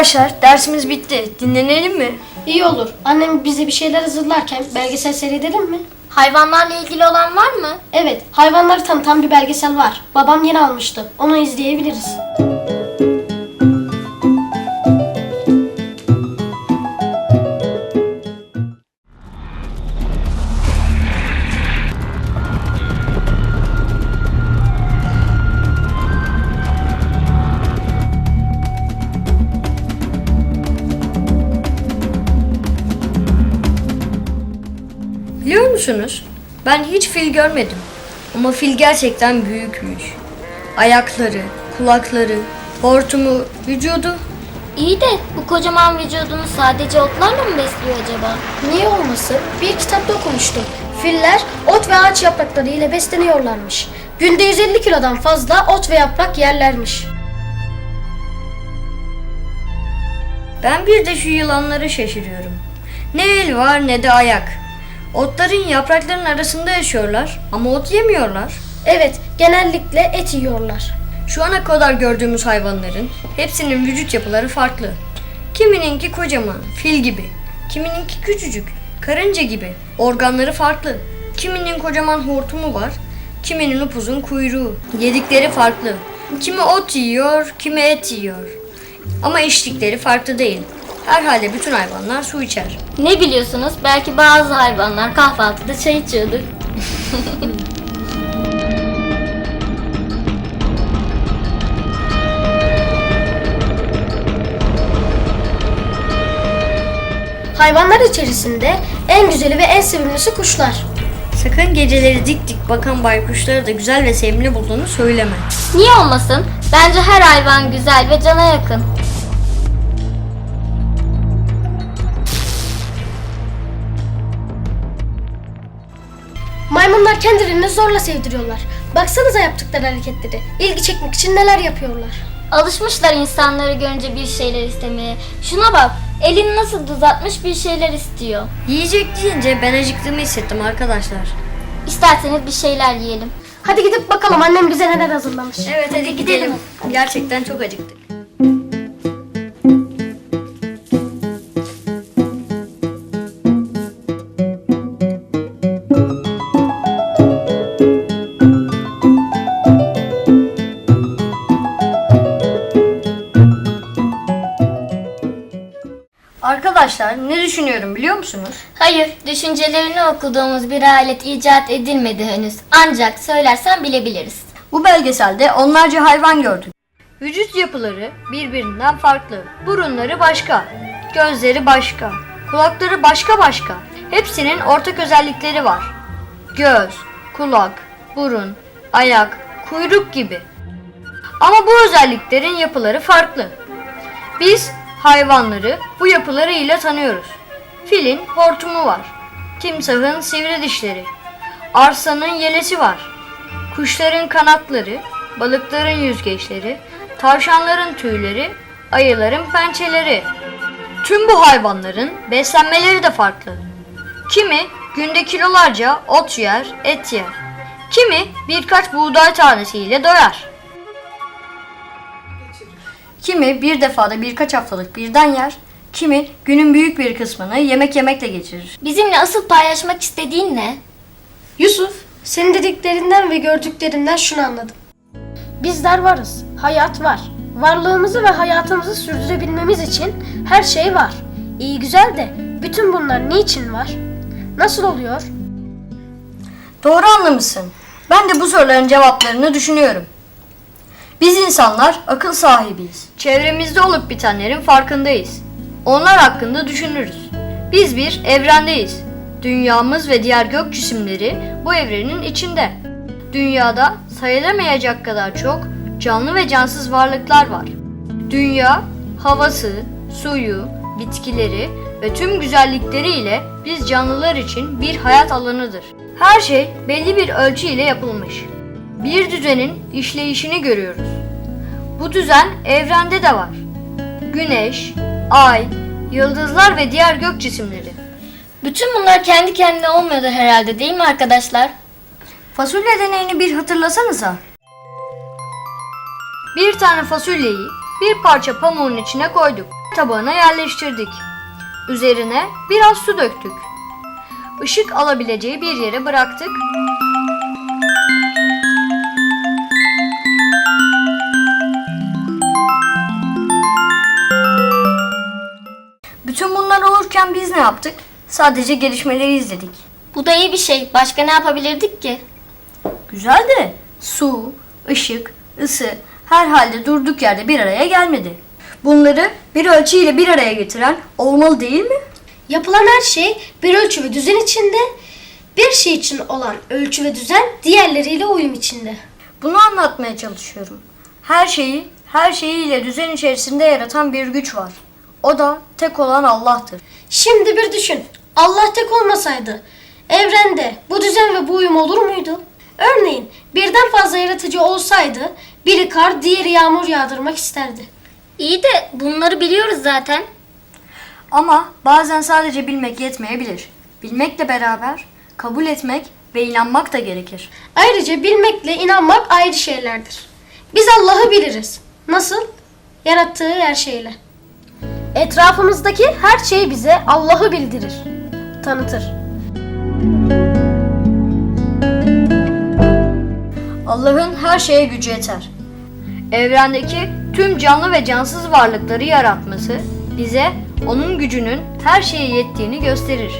Arkadaşlar dersimiz bitti. Dinlenelim mi? İyi olur. Annem bize bir şeyler hazırlarken belgesel seyredelim mi? Hayvanlarla ilgili olan var mı? Evet, hayvanları tanıtan bir belgesel var. Babam yeni almıştı. Onu izleyebiliriz. Musunuz? Ben hiç fil görmedim. Ama fil gerçekten büyükmüş. Ayakları, kulakları, hortumu, vücudu. İyi de bu kocaman vücudunu sadece otlarla mı besliyor acaba? Niye olmasın? Bir kitapta okumuştum. Filler ot ve ağaç yaprakları ile besleniyorlarmış. Günde 150 kilodan fazla ot ve yaprak yerlermiş. Ben bir de şu yılanlara şaşırıyorum. Ne el var ne de ayak. Otların yapraklarının arasında yaşıyorlar ama ot yemiyorlar. Evet, genellikle et yiyorlar. Şu ana kadar gördüğümüz hayvanların hepsinin vücut yapıları farklı. Kimininki kocaman, fil gibi. Kimininki küçücük, karınca gibi. Organları farklı. Kiminin kocaman hortumu var, kiminin upuzun kuyruğu. Yedikleri farklı. Kimi ot yiyor, kimi et yiyor. Ama içtikleri farklı değil. Herhalde bütün hayvanlar su içer. Ne biliyorsunuz? Belki bazı hayvanlar kahvaltıda çay içiyordur. Hayvanlar içerisinde en güzeli ve en sevimlisi kuşlar. Sakın geceleri dik dik bakan baykuşları da güzel ve sevimli bulduğunu söyleme. Niye olmasın? Bence her hayvan güzel ve cana yakın. Maymunlar kendilerini zorla sevdiriyorlar. Baksanıza yaptıkları hareketleri. İlgi çekmek için neler yapıyorlar. Alışmışlar insanları görünce bir şeyler istemeye. Şuna bak, elini nasıl uzatmış bir şeyler istiyor. Yiyecek deyince ben acıktığımı hissettim arkadaşlar. İsterseniz bir şeyler yiyelim. Hadi gidip bakalım annem bize neler hazırlamış. Evet hadi gidelim. Gerçekten çok acıktık. Arkadaşlar ne düşünüyorum biliyor musunuz? Hayır, düşüncelerini okuduğumuz bir alet icat edilmedi henüz. Ancak söylersen bilebiliriz. Bu belgeselde onlarca hayvan gördük. Vücut yapıları birbirinden farklı. Burunları başka, gözleri başka, kulakları başka başka. Hepsinin ortak özellikleri var. Göz, kulak, burun, ayak, kuyruk gibi. Ama bu özelliklerin yapıları farklı. Biz hayvanları bu yapıları ile tanıyoruz. Filin hortumu var. Timsahın sivri dişleri. Arsanın yelesi var. Kuşların kanatları, balıkların yüzgeçleri, tavşanların tüyleri, ayıların pençeleri. Tüm bu hayvanların beslenmeleri de farklı. Kimi günde kilolarca ot yer, et yer. Kimi birkaç buğday tanesiyle doyar. Kimi bir defada birkaç haftalık birden yer, kimi günün büyük bir kısmını yemek yemekle geçirir. Bizimle asıl paylaşmak istediğin ne? Yusuf, senin dediklerinden ve gördüklerinden şunu anladım. Bizler varız, hayat var. Varlığımızı ve hayatımızı sürdürebilmemiz için her şey var. İyi güzel de bütün bunlar niçin var? Nasıl oluyor? Doğru anlamışsın. Ben de bu soruların cevaplarını düşünüyorum. Biz insanlar akıl sahibiyiz. Çevremizde olup bitenlerin farkındayız. Onlar hakkında düşünürüz. Biz bir evrendeyiz. Dünyamız ve diğer gök cisimleri bu evrenin içinde. Dünyada sayılamayacak kadar çok canlı ve cansız varlıklar var. Dünya, havası, suyu, bitkileri ve tüm güzellikleriyle biz canlılar için bir hayat alanıdır. Her şey belli bir ölçü ile yapılmış. Bir düzenin işleyişini görüyoruz. Bu düzen evrende de var. Güneş, ay, yıldızlar ve diğer gök cisimleri. Bütün bunlar kendi kendine olmuyordu herhalde değil mi arkadaşlar? Fasulye deneyini bir hatırlasanıza. Bir tane fasulyeyi bir parça pamuğun içine koyduk. tabağına yerleştirdik. Üzerine biraz su döktük. Işık alabileceği bir yere bıraktık. Biz ne yaptık? Sadece gelişmeleri izledik. Bu da iyi bir şey. Başka ne yapabilirdik ki? Güzel de su, ışık, ısı her halde durduk yerde bir araya gelmedi. Bunları bir ölçü ile bir araya getiren olmalı değil mi? Yapılan her şey bir ölçü ve düzen içinde, bir şey için olan ölçü ve düzen diğerleriyle uyum içinde. Bunu anlatmaya çalışıyorum. Her şeyi, her şeyiyle düzen içerisinde yaratan bir güç var. O da tek olan Allah'tır. Şimdi bir düşün. Allah tek olmasaydı evrende bu düzen ve bu uyum olur muydu? Örneğin birden fazla yaratıcı olsaydı biri kar diğeri yağmur yağdırmak isterdi. İyi de bunları biliyoruz zaten. Ama bazen sadece bilmek yetmeyebilir. Bilmekle beraber kabul etmek ve inanmak da gerekir. Ayrıca bilmekle inanmak ayrı şeylerdir. Biz Allah'ı biliriz. Nasıl? Yarattığı her şeyle. Etrafımızdaki her şey bize Allah'ı bildirir, tanıtır. Allah'ın her şeye gücü yeter. Evrendeki tüm canlı ve cansız varlıkları yaratması bize onun gücünün her şeye yettiğini gösterir.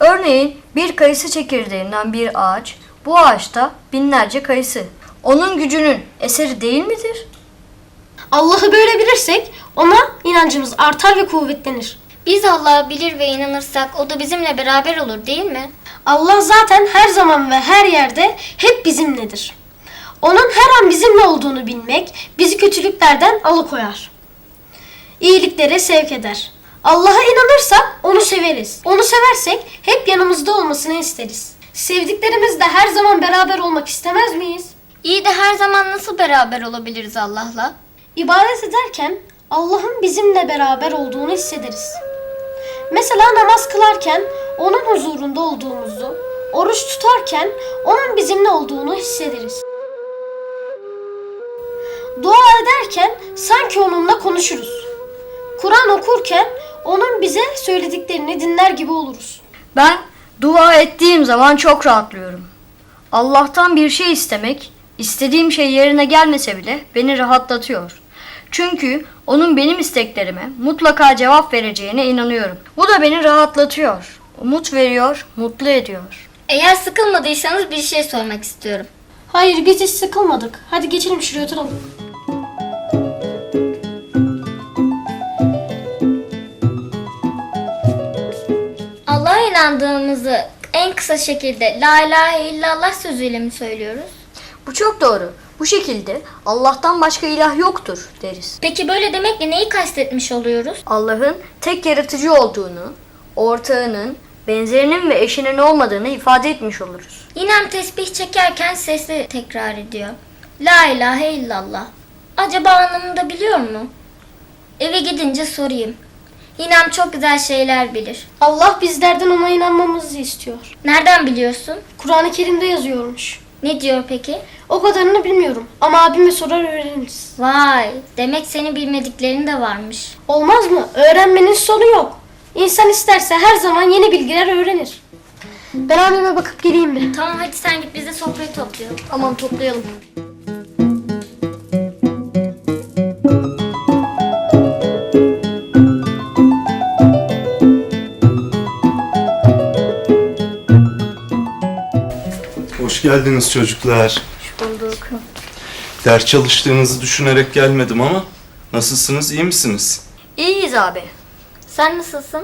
Örneğin bir kayısı çekirdeğinden bir ağaç, bu ağaçta binlerce kayısı. Onun gücünün eseri değil midir? Allah'ı böyle bilirsek ona inancımız artar ve kuvvetlenir. Biz Allah'ı bilir ve inanırsak o da bizimle beraber olur değil mi? Allah zaten her zaman ve her yerde hep bizimledir. Onun her an bizimle olduğunu bilmek bizi kötülüklerden alıkoyar. İyiliklere sevk eder. Allah'a inanırsak onu severiz. Onu seversek hep yanımızda olmasını isteriz. Sevdiklerimizle her zaman beraber olmak istemez miyiz? İyi de her zaman nasıl beraber olabiliriz Allah'la? İbadet ederken Allah'ın bizimle beraber olduğunu hissederiz. Mesela namaz kılarken onun huzurunda olduğumuzu, oruç tutarken onun bizimle olduğunu hissederiz. Dua ederken sanki onunla konuşuruz. Kur'an okurken onun bize söylediklerini dinler gibi oluruz. Ben dua ettiğim zaman çok rahatlıyorum. Allah'tan bir şey istemek, istediğim şey yerine gelmese bile beni rahatlatıyor. Çünkü onun benim isteklerime mutlaka cevap vereceğine inanıyorum. Bu da beni rahatlatıyor. Umut veriyor, mutlu ediyor. Eğer sıkılmadıysanız bir şey sormak istiyorum. Hayır biz hiç sıkılmadık. Hadi geçelim şuraya oturalım. Allah'a inandığımızı en kısa şekilde La ilahe illallah sözüyle mi söylüyoruz? Bu çok doğru. Bu şekilde Allah'tan başka ilah yoktur deriz. Peki böyle demekle neyi kastetmiş oluyoruz? Allah'ın tek yaratıcı olduğunu, ortağının, benzerinin ve eşinin olmadığını ifade etmiş oluruz. Yinem tesbih çekerken sesli tekrar ediyor. La ilahe illallah. Acaba anlamını da biliyor mu? Eve gidince sorayım. Yinem çok güzel şeyler bilir. Allah bizlerden ona inanmamızı istiyor. Nereden biliyorsun? Kur'an-ı Kerim'de yazıyormuş. Ne diyor peki? O kadarını bilmiyorum ama abime sorar öğreniriz. Vay, demek senin bilmediklerin de varmış. Olmaz mı? Öğrenmenin sonu yok. İnsan isterse her zaman yeni bilgiler öğrenir. Ben abime bakıp geleyim mi? Tamam hadi sen git biz de sofrayı toplayalım. Aman toplayalım. Geldiniz çocuklar. Bulduk. Ders çalıştığınızı düşünerek gelmedim ama nasılsınız, iyi misiniz? İyiyiz abi. Sen nasılsın?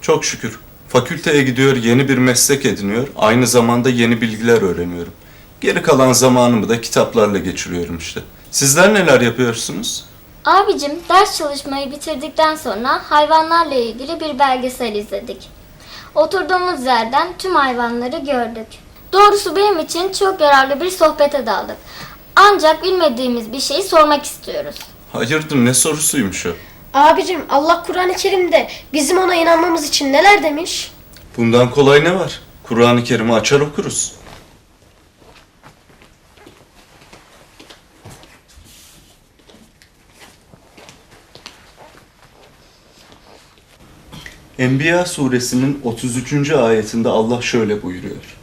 Çok şükür. Fakülteye gidiyor, yeni bir meslek ediniyor. Aynı zamanda yeni bilgiler öğreniyorum. Geri kalan zamanımı da kitaplarla geçiriyorum işte. Sizler neler yapıyorsunuz? Abicim ders çalışmayı bitirdikten sonra hayvanlarla ilgili bir belgesel izledik. Oturduğumuz yerden tüm hayvanları gördük. Doğrusu benim için çok yararlı bir sohbete daldık. Ancak bilmediğimiz bir şeyi sormak istiyoruz. Hayırdır ne sorusuymuş o? Abicim Allah Kur'an-ı Kerim'de bizim ona inanmamız için neler demiş? Bundan kolay ne var? Kur'an-ı Kerim'i açar okuruz. Enbiya suresinin 33. ayetinde Allah şöyle buyuruyor.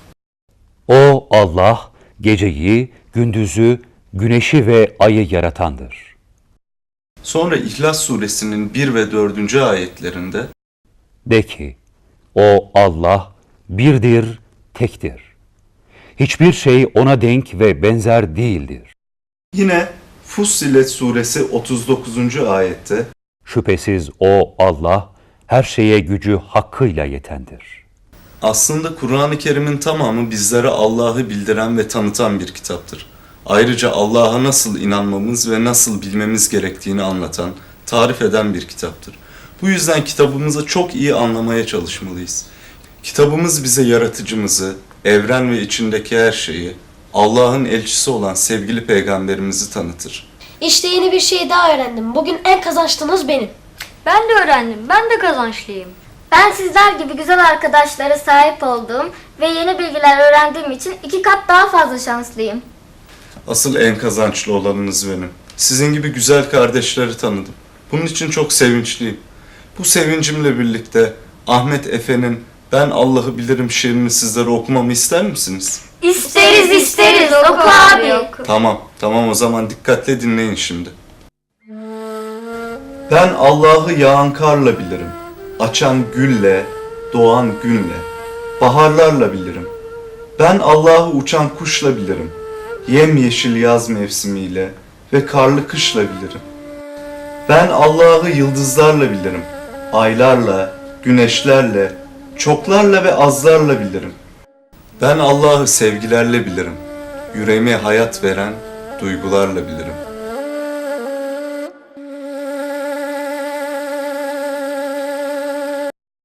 Allah geceyi, gündüzü, güneşi ve ayı yaratandır. Sonra İhlas suresinin 1 ve 4. ayetlerinde De ki, o Allah birdir, tektir. Hiçbir şey ona denk ve benzer değildir. yine Fussilet suresi 39. ayette Şüphesiz o Allah her şeye gücü hakkıyla yetendir. Aslında Kur'an-ı Kerim'in tamamı bizlere Allah'ı bildiren ve tanıtan bir kitaptır. Ayrıca Allah'a nasıl inanmamız ve nasıl bilmemiz gerektiğini anlatan, tarif eden bir kitaptır. Bu yüzden kitabımızı çok iyi anlamaya çalışmalıyız. Kitabımız bize yaratıcımızı, evren ve içindeki her şeyi, Allah'ın elçisi olan sevgili peygamberimizi tanıtır. İşte yeni bir şey daha öğrendim. Bugün en kazançlımız benim. Ben de öğrendim. Ben de kazançlıyım. Ben sizler gibi güzel arkadaşlara sahip olduğum ve yeni bilgiler öğrendiğim için iki kat daha fazla şanslıyım. Asıl en kazançlı olanınız benim. Sizin gibi güzel kardeşleri tanıdım. Bunun için çok sevinçliyim. Bu sevincimle birlikte Ahmet Efe'nin Ben Allah'ı Bilirim şiirini sizlere okumamı ister misiniz? İsteriz isteriz oku abi. Tamam, tamam o zaman dikkatle dinleyin şimdi. Ben Allah'ı yağan karla bilirim. Açan gülle, doğan günle. Baharlarla bilirim. Ben Allah'ı uçan kuşla bilirim. Yemyeşil yaz mevsimiyle ve karlı kışla bilirim. Ben Allah'ı yıldızlarla bilirim. Aylarla, güneşlerle, çoklarla ve azlarla bilirim. Ben Allah'ı sevgilerle bilirim. Yüreğime hayat veren duygularla bilirim.